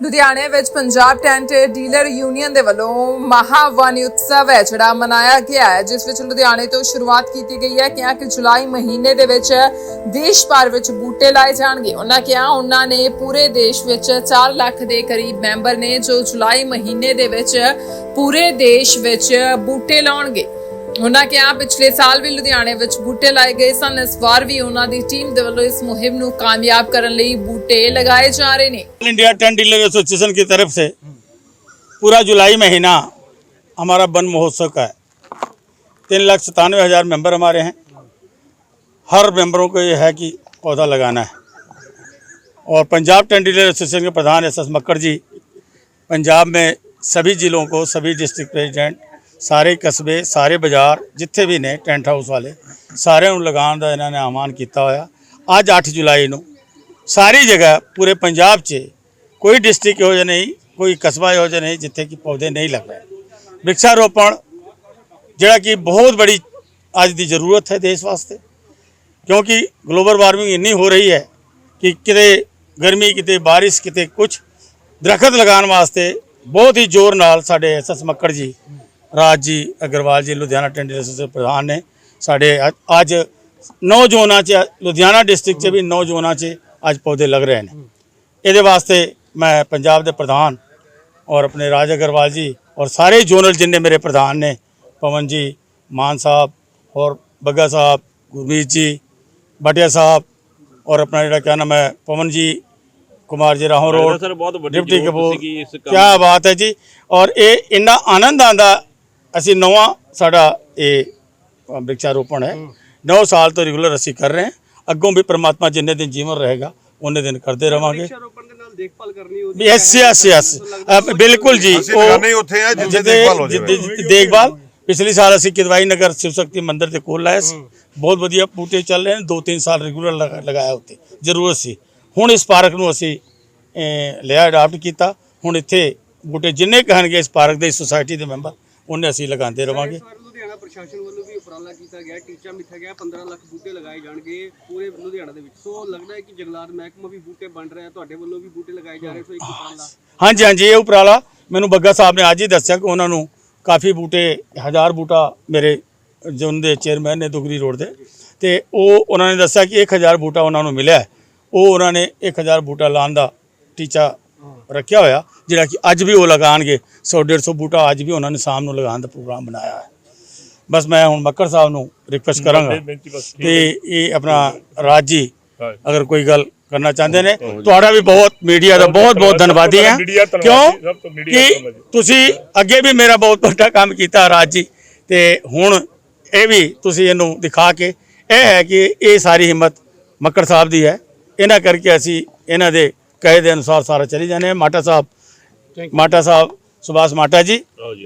ਲੁਧਿਆਣੇ ਵਿੱਚ Punjab tent dealer union ਦੇ ਵੱਲੋਂ ਮਹਾਵਨ ਉਤਸਵ ਹੈ, ਜਿਹੜਾ ਮਨਾਇਆ ਗਿਆ ਹੈ, ਜਿਸ ਵਿੱਚ ਲੁਧਿਆਣੇ ਤੋਂ ਸ਼ੁਰੂਆਤ ਕੀਤੀ ਗਈ ਹੈ। ਕਿਹਾ ਕਿ ਜੁਲਾਈ ਮਹੀਨੇ ਦੇ ਵਿੱਚ ਦੇਸ਼ ਭਰ ਵਿੱਚ ਬੂਟੇ ਲਾਏ ਜਾਣਗੇ। ਉਹਨਾਂ ਕਿਹਾ ਉਹਨਾਂ ਨੇ ਪੂਰੇ ਦੇਸ਼ ਵਿੱਚ 4 ਲੱਖ ਦੇ ਕਰੀਬ ਮੈਂਬਰ ਨੇ ਜੋ ਜੁਲਾਈ ਮਹੀਨੇ ਦੇ ਵਿੱਚ ਪੂਰੇ ਦੇਸ਼ ਵਿੱਚ ਬੂਟੇ ਲਾਉਣਗੇ। ਉਹਨਾਂ ਕਿਹਾ ਪਿਛਲੇ ਸਾਲ ਵੀ ਲੁਧਿਆਣੇ ਵਿੱਚ ਬੂਟੇ ਲਾਏ ਗਏ ਸਨ ਇਸ ਵਾਰ ਵੀ ਉਹਨਾਂ ਦੀ ਟੀਮ ਦੇ ਵੱਲੋਂ ਇਸ ਮੁਹਿੰਮ ਨੂੰ ਕਾਮਯਾਬ ਕਰਨ ਲਈ ਬੂਟੇ ਲਗਾਏ ਜਾ ਰਹੇ ਨੇ all India tent dealer association की तरफ से पूरा जुलाई महीना हमारा वन महोत्सव का है तीन लाख सतानवे हज़ार मेंबर हमारे हैं हर मेंबरों को ये है कि पौधा लगाना है और पंजाब टेंट डीलर एसोसिएशन के प्रधान एस एस मक्कड़ जी पंजाब में सभी ज़िलों को सभी डिस्ट्रिक्ट प्रेजिडेंट ਸਾਰੇ ਕਸਬੇ, ਸਾਰੇ ਬਾਜ਼ਾਰ, ਜਿੱਥੇ ਵੀ ਨੇ ਟੈਂਟ ਹਾਊਸ ਵਾਲੇ, ਸਾਰਿਆਂ ਨੂੰ ਲਗਾਉਣ ਦਾ ਇਹਨਾਂ ਨੇ ਆਹਵਾਨ ਕੀਤਾ ਹੋਇਆ। ਅੱਜ 8 ਜੁਲਾਈ ਨੂੰ ਸਾਰੀ ਜਗ੍ਹਾ, ਪੂਰੇ ਪੰਜਾਬ 'ਚ ਕੋਈ ਡਿਸਟ੍ਰਿਕਟ ਇਹੋ ਜਿਹਾ ਨਹੀਂ, ਕੋਈ ਕਸਬਾ ਇਹੋ ਜਿਹਾ ਨਹੀਂ ਜਿੱਥੇ ਕਿ ਪੌਦੇ ਨਹੀਂ ਲੱਗ ਰਹੇ। ਵਿਰਖਾਰੋਪਣ ਜਿਹੜਾ ਕਿ ਬਹੁਤ ਬੜੀ ਅੱਜ ਦੀ ਜ਼ਰੂਰਤ ਹੈ ਦੇਸ਼ ਵਾਸਤੇ, ਕਿਉਂਕਿ ਗਲੋਬਲ ਵਾਰਮਿੰਗ ਇੰਨੀ ਹੋ ਰਹੀ ਹੈ ਕਿ ਕਿਤੇ ਗਰਮੀ, ਕਿਤੇ ਬਾਰਿਸ਼, ਕਿਤੇ ਕੁਝ ਦਰਖਤ ਲਗਾਉਣ ਵਾਸਤੇ ਬਹੁਤ ਹੀ ਜ਼ੋਰ ਨਾਲ ਸਾਡੇ ਐਸਐਸ ਮੱਕੜ ਜੀ ਰਾਜ ਜੀ ਅਗਰਵਾਲ ਜੀ ਲੁਧਿਆਣਾ ਐਸੋਸੀਏਸ਼ਨ ਦੇ ਪ੍ਰਧਾਨ ਨੇ। ਸਾਡੇ ਅੱਜ- ਨੌ ਜ਼ੋਨਾਂ 'ਚ ਲੁਧਿਆਣਾ ਡਿਸਟ੍ਰਿਕਟ 'ਚ ਵੀ ਨੌ ਜ਼ੋਨਾਂ 'ਚ ਅੱਜ ਪੌਦੇ ਲੱਗ ਰਹੇ ਨੇ। ਇਹਦੇ ਵਾਸਤੇ ਮੈਂ ਪੰਜਾਬ ਦੇ ਪ੍ਰਧਾਨ ਔਰ ਆਪਣੇ ਰਾਜ ਅਗਰਵਾਲ ਜੀ ਔਰ ਸਾਰੇ ਜ਼ੋਨਲ ਜਿੰਨੇ ਮੇਰੇ ਪ੍ਰਧਾਨ ਨੇ ਪਵਨ ਜੀ ਮਾਨ ਸਾਹਿਬ ਔਰ ਬੱਗਾ ਸਾਹਿਬ ਗੁਰਮੀਤ ਜੀ ਬਟਿਆ ਸਾਹਿਬ ਔਰ ਆਪਣਾ ਜਿਹੜਾ ਕਿਆ ਨਾਮ ਹੈ ਪਵਨ ਜੀ ਕੁਮਾਰ ਜੀ ਰਾਹੋਂ ਰੋਡ ਡਿਪਟੀ ਕਪੂਰ ਕੀ ਬਾਤ ਹੈ ਜੀ। ਔਰ ਇਹ ਇੰਨਾ ਆਨੰਦ ਆਂਦਾ ਅਸੀਂ ਨਵਾਂ ਸਾਡਾ ਇਹ ਵਿਰਖਾਰੋਪਣ ਹੈ। 9 ਸਾਲ ਤੋਂ ਰੈਗੂਲਰ ਅਸੀਂ ਕਰ ਰਹੇ ਹਾਂ। ਅੱਗੋਂ ਵੀ ਪ੍ਰਮਾਤਮਾ ਜਿੰਨੇ ਦਿਨ ਜੀਵਨ ਰਹੇਗਾ ਉਹਨੇ ਦਿਨ ਕਰਦੇ ਰਵਾਂਗੇ। ਰੋਪਣ ਦੇ ਨਾਲ ਦੇਖਭਾਲ ਕਰਨੀ ਉਹਦੀ ਯੈਸ ਯੈਸ ਯੈਸ। ਬਿਲਕੁਲ ਜੀ। ਅਸੀਂ ਲਗਾਉਂਦੇ ਹੀ ਉੱਥੇ ਆ ਜਿੱਥੇ ਦੇਖਭਾਲ ਹੋ ਜਾਵੇ। ਜਿੱਥੇ ਦੇਖਭਾਲ। ਪਿਛਲੇ ਸਾਲ ਅਸੀਂ ਕਿਦਵਾਈ ਨਗਰ ਸ਼ਿਵ ਸ਼ਕਤੀ ਮੰਦਿਰ ਦੇ ਕੋਲ ਲਾਇਆ ਸੀ। ਬਹੁਤ ਵਧੀਆ ਬੂਟੇ ਚੱਲ ਰਹੇ ਨੇ। ਦੋ ਤਿੰਨ ਸਾਲ ਰੈਗੂਲਰ ਲਗਾਇਆ ਉੱਤੇ ਜ਼ਰੂਰਤ ਸੀ ਹੁਣ ਇਸ ਪਾਰਕ ਨੂੰ ਅਸੀਂ ਲਿਆ ਅਡਾਪਟ ਕੀਤਾ। ਹੁਣ ਇੱਥੇ ਬੂਟੇ ਜਿੰਨੇ ਕਹਿਣਗੇ ਇਸ ਪਾਰਕ ਦੇ ਸੁਸਾਇਟੀ ਦੇ ਮੈਂਬਰ ਉਹਨੇ ਅਸੀਂ ਲਗਾਉਂਦੇ ਰਵਾਂਗੇ। ਇਸ ਵਾਰ ਲੁਧਿਆਣਾ ਪ੍ਰਸ਼ਾਸਨ ਵੱਲੋਂ ਵੀ ਉਪਰਾਲਾ ਕੀਤਾ ਗਿਆ ਟੀਚਾ ਮਿੱਥਿਆ ਗਿਆ 15 ਲੱਖ ਬੂਟੇ ਲਗਾਏ ਜਾਣਗੇ ਪੂਰੇ ਲੁਧਿਆਣਾ ਦੇ ਵਿੱਚ। ਸੋ ਲੱਗਦਾ ਹੈ ਕਿ ਜੰਗਲਾਤ ਮਹਿਕਮਾ ਵੀ ਬੂਟੇ ਵੰਡ ਰਿਹਾ ਤੁਹਾਡੇ ਵੱਲੋਂ ਵੀ ਬੂਟੇ ਲਗਾਏ ਜਾ ਰਹੇ ਸੋ ਇੱਕ ਉਪਰਾਲਾ। ਹਾਂਜੀ ਹਾਂਜੀ ਇਹ ਉਪਰਾਲਾ ਮੈਨੂੰ ਬੱਗਾ ਸਾਹਿਬ ਨੇ ਅੱਜ ਹੀ ਦੱਸਿਆ ਕਿ ਉਹਨਾਂ ਨੂੰ ਕਾਫੀ ਬੂਟੇ ਹਜ਼ਾਰ ਬੂਟਾ ਮੇਰੇ ਜੋਨ ਦੇ ਚੇਅਰਮੈਨ ਨੇ ਦੁਗਰੀ ਰੋਡ ਦੇ ਤੇ ਉਹ ਉਹਨਾਂ ਨੇ ਦੱਸਿਆ ਕਿ 1000 ਬੂਟਾ ਉਹਨਾਂ ਨੂੰ ਮਿਲਿਆ। ਉਹ ਉਹਨਾਂ ਨੇ 1000 ਬੂਟਾ ਲਾਉਣ ਦਾ ਟੀਚਾ ਰੱਖਿਆ ਹੋਇਆ ਜਿਹੜਾ ਕਿ ਅੱਜ ਵੀ ਉਹ ਲਗਾਣਗੇ 100 150 ਬੂਟਾ ਅੱਜ ਵੀ ਉਹਨਾਂ ਨੇ ਸ਼ਾਮ ਨੂੰ ਲਗਾਉਣ ਦਾ ਪ੍ਰੋਗਰਾਮ ਬਣਾਇਆ ਹੈ। ਬਸ ਮੈਂ ਹੁਣ ਮੱਕੜ ਸਾਹਿਬ ਨੂੰ ਰਿਕੁਐਸਟ ਕਰਾਂਗਾ ਤੇ ਇਹ ਆਪਣਾ ਰਾਜ ਜੀ ਅਗਰ ਕੋਈ ਗੱਲ ਕਰਨਾ ਚਾਹੁੰਦੇ ਨੇ ਤੁਹਾਡਾ ਵੀ ਬਹੁਤ ਮੀਡੀਆ ਦਾ ਬਹੁਤ ਬਹੁਤ ਧੰਨਵਾਦੀ ਹਾਂ। ਕਿਉਂ? ਕਿ ਤੁਸੀਂ ਅੱਗੇ ਵੀ ਮੇਰਾ ਬਹੁਤ ਵੱਡਾ ਕੰਮ ਕੀਤਾ ਰਾਜ। ਜੀ ਤੇ ਹੁਣ ਇਹ ਵੀ ਤੁਸੀਂ ਇਹਨੂੰ ਦਿਖਾ ਕੇ ਇਹ ਹੈ ਕਿ ਇਹ ਸਾਰੀ ਹਿੰਮਤ ਮੱਕੜ ਸਾਹਿਬ ਦੀ ਹੈ। ਇਹਨਾਂ ਕਰਕੇ ਅਸੀਂ ਇਹਨਾਂ ਦੇ ਕਹੇ ਦੇ ਅਨੁਸਾਰ ਸਾਰਾ ਚਲੀ ਜਾਂਦੇ ਮਾਟਾ ਸਾਹਿਬ ਮਾਟਾ ਸਾਹਿਬ ਸੁਭਾਸ਼ ਮਾਟਾ ਜੀ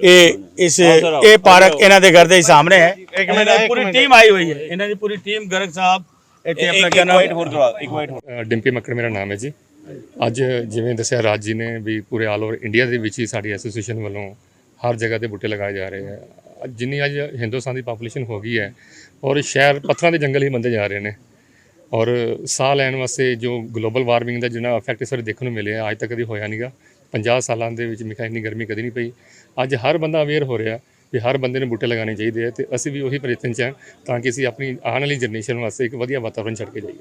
ਇਹ ਇਸ ਇਹ ਪਾਰਕ ਇਹਨਾਂ ਦੇ ਘਰ ਦੇ ਹੀ ਸਾਹਮਣੇ ਹੈ। ਇਹਨਾਂ ਦੀ ਪੂਰੀ ਟੀਮ ਆਈ ਹੋਈ ਹੈ। ਇਹਨਾਂ ਦੀ ਪੂਰੀ ਟੀਮ ਗਰਗ ਸਾਹਿਬ ਇੱਥੇ ਆਪਣਾ ਕਿਆ ਨਾਮ? ਅ, ਡਿੰਪੀ ਮੱਕੜ ਮੇਰਾ ਨਾਮ ਹੈ ਜੀ। ਅੱਜ ਜਿਵੇਂ ਦੱਸਿਆ ਰਾਜ ਜੀ ਨੇ ਵੀ ਪੂਰੇ ਆਲ ਓਵਰ ਇੰਡੀਆ ਦੇ ਵਿੱਚ ਹੀ ਸਾਡੀ ਐਸੋਸੀਏਸ਼ਨ ਵੱਲੋਂ ਹਰ ਜਗ੍ਹਾ ਤੇ ਬੂਟੇ ਲਗਾਏ ਜਾ ਰਹੇ ਆ। ਜਿੰਨੀ ਅੱਜ ਹਿੰਦੁਸਤਾਨ ਦੀ ਪਾਪੂਲੇਸ਼ਨ ਹੋ ਗਈ ਹੈ ਔਰ ਸ਼ਹਿਰ ਪੱਥਰਾਂ ਦੇ ਜੰਗਲ ਹੀ ਬੰਦੇ ਜਾ ਰਹੇ ਨੇ। ਔਰ ਸਾਹ ਲੈਣ ਵਾਸਤੇ ਜੋ ਗਲੋਬਲ ਵਾਰਮਿੰਗ ਦਾ ਜਿਹੜਾ ਇਫੈਕਟ ਇਸ ਦੇਖਣ ਨੂੰ ਮਿਲਿਆ, ਅੱਜ ਤੱਕ ਕਦੀ ਹੋਇਆ ਨਹੀਂਗਾ 50 ਸਾਲਾਂ ਦੇ ਵਿੱਚ ਮਿਖਾ ਇੰਨੀ ਗਰਮੀ ਕਦੀ ਨਹੀਂ ਪਈ। ਅੱਜ ਹਰ ਬੰਦਾ ਅਵੇਅਰ ਹੋ ਰਿਹਾ ਵੀ ਹਰ ਬੰਦੇ ਨੂੰ ਬੂਟੇ ਲਗਾਉਣੇ ਚਾਹੀਦੇ ਆ ਤੇ ਅਸੀਂ ਵੀ ਉਹੀ ਪ੍ਰਯਤਨ ਚ ਹਾਂ ਤਾਂ ਕਿ ਅਸੀਂ ਆਪਣੀ ਆਉਣ ਵਾਲੀ ਜਨਰੇਸ਼ਨ ਵਾਸਤੇ ਇੱਕ ਵਧੀਆ ਵਾਤਾਵਰਣ ਛੱਡ ਕੇ ਜਾਈਏ।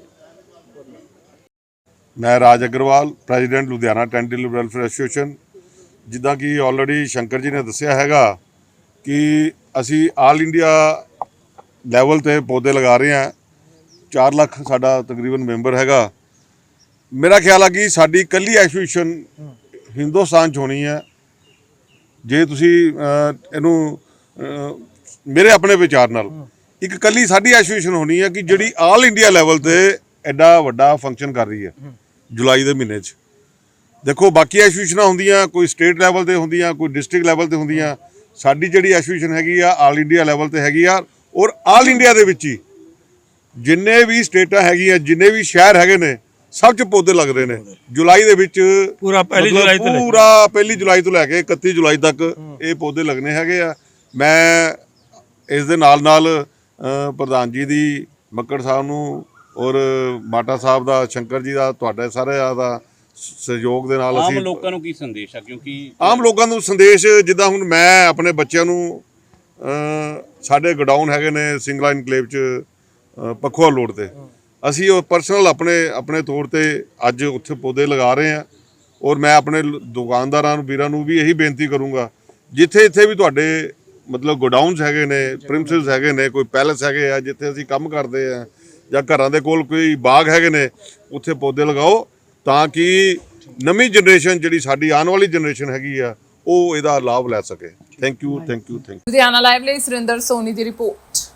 ਮੈਂ Raj Agarwal president Ludhiana tent dealer welfare association ਜਿੱਦਾਂ ਕਿ ਆਲਰੇਡੀ ਸ਼ੰਕਰ ਜੀ ਨੇ ਦੱਸਿਆ ਹੈਗਾ ਕਿ ਅਸੀਂ ਆਲ ਇੰਡੀਆ ਲੈਵਲ ਤੇ ਪੌਦੇ ਲਗਾ ਰਹੇ ਹਾਂ। 4 ਲੱਖ ਸਾਡਾ ਤਕਰੀਬਨ ਮੈਂਬਰ ਹੈਗਾ। ਮੇਰਾ ਖਿਆਲ ਆ ਕਿ ਸਾਡੀ ਕੱਲੀ ਐਸੋਸੀਏਸ਼ਨ ਹਿੰਦੁਸਤਾਨ 'ਚ ਹੋਣੀ ਹੈ। ਜੇ ਤੁਸੀਂ ਇਹਨੂੰ ਮੇਰੇ ਆਪਣੇ ਵਿਚਾਰ ਨਾਲ, ਇੱਕ ਕੱਲੀ ਸਾਡੀ ਐਸੋਸੀਏਸ਼ਨ ਹੋਣੀ ਹੈ ਕਿ ਜਿਹੜੀ ਆਲ ਇੰਡੀਆ ਲੈਵਲ ਤੇ ਐਡਾ ਵੱਡਾ ਫੰਕਸ਼ਨ ਕਰ ਰਹੀ ਹੈ, ਜੁਲਾਈ ਦੇ ਮਹੀਨੇ 'ਚ। ਦੇਖੋ, ਬਾਕੀ ਐਸੋਸੀਏਸ਼ਨਾਂ ਹੁੰਦੀਆਂ, ਕੋਈ ਸਟੇਟ ਲੈਵਲ ਤੇ ਹੁੰਦੀਆਂ, ਕੋਈ ਡਿਸਟ੍ਰਿਕਟ ਲੈਵਲ ਤੇ ਹੁੰਦੀਆਂ। ਸਾਡੀ ਜਿਹੜੀ ਐਸੋਸੀਏਸ਼ਨ ਹੈਗੀ ਆ, ਆਲ ਇੰਡੀਆ ਲੈਵਲ ਤੇ ਹੈਗੀ ਆ, ਔਰ ਆਲ ਇੰਡੀਆ ਦੇ ਵਿੱਚ ਹੀ ਜਿੰਨੇ ਵੀ ਸਟੇਟਾਂ ਹੈਗੀਆਂ ਜਿੰਨੇ ਵੀ ਸ਼ਹਿਰ ਹੈਗੇ ਨੇ ਸਭ 'ਚ ਪੌਦੇ ਲੱਗਦੇ ਨੇ। ਜੁਲਾਈ ਦੇ ਵਿੱਚ ਪੂਰਾ ਪਹਿਲੀ ਜੁਲਾਈ ਤੋਂ ਲੈ ਕੇ। ਪੂਰਾ ਪਹਿਲੀ ਜੁਲਾਈ ਤੋਂ ਲੈ ਕੇ 31 ਜੁਲਾਈ ਤੱਕ ਇਹ ਪੌਦੇ ਲੱਗਣੇ ਹੈਗੇ ਆ। ਮੈਂ ਇਸ ਦੇ ਨਾਲ ਨਾਲ ਪ੍ਰਧਾਨ ਜੀ ਦੀ ਮੱਕੜ ਸਾਹਿਬ ਨੂੰ ਔਰ ਮਾਟਾ ਸਾਹਿਬ ਦਾ ਸ਼ੰਕਰ ਜੀ ਦਾ ਤੁਹਾਡੇ ਸਾਰਿਆਂ ਦਾ ਸਹਿਯੋਗ ਦੇ ਨਾਲ ਆਮ ਅਸੀਂ ਲੋਕਾਂ ਨੂੰ ਕੀ ਸੰਦੇਸ਼ ਆ? ਕਿਉਂਕਿ ਆਮ ਲੋਕਾਂ ਨੂੰ ਸੰਦੇਸ਼ ਜਿੱਦਾਂ ਹੁਣ ਮੈਂ ਆਪਣੇ ਬੱਚਿਆਂ ਨੂੰ ਸਾਡੇ ਗੋਡਾਊਨ ਹੈਗੇ ਨੇ ਸਿੰਗਲਾ ਇਨਕਲੇਵ ਚ ਪਖਵਾ ਲੋੜ ਤੇ। ਅਸੀਂ ਉਹ ਪਰਸਨਲ ਆਪਣੇ ਆਪਣੇ ਤੌਰ ਤੇ ਅੱਜ ਉੱਥੇ ਪੌਦੇ ਲਗਾ ਰਹੇ ਹਾਂ ਔਰ ਮੈਂ ਆਪਣੇ ਦੁਕਾਨਦਾਰਾਂ ਨੂੰ, ਵੀਰਾਂ ਨੂੰ ਵੀ ਇਹੀ ਬੇਨਤੀ ਕਰੂੰਗਾ, ਜਿੱਥੇ, ਇੱਥੇ ਵੀ ਤੁਹਾਡੇ ਮਤਲਬ ਗੋਡਾਊਨਸ ਹੈਗੇ ਨੇ, ਪ੍ਰਿੰਸਿਸ ਹੈਗੇ ਨੇ, ਕੋਈ ਪੈਲਸ ਹੈਗੇ ਆ, ਜਿੱਥੇ ਅਸੀਂ ਕੰਮ ਕਰਦੇ ਆ ਜਾਂ ਘਰਾਂ ਦੇ ਕੋਲ ਕੋਈ ਬਾਗ ਹੈਗੇ ਨੇ, ਉੱਥੇ ਪੌਦੇ ਲਗਾਓ ਤਾਂ ਕਿ ਨਵੀਂ ਜਨਰੇਸ਼ਨ ਜਿਹੜੀ ਸਾਡੀ ਆਉਣ ਵਾਲੀ ਜਨਰੇਸ਼ਨ ਹੈਗੀ ਆ, ਉਹ ਇਹਦਾ ਲਾਭ ਲੈ ਸਕੇ। Thank you thank you thank you Ludhiana live ਲਈ ਸੁਰਿੰਦਰ ਸੋਨੀ ਦੀ ਰਿਪੋਰਟ।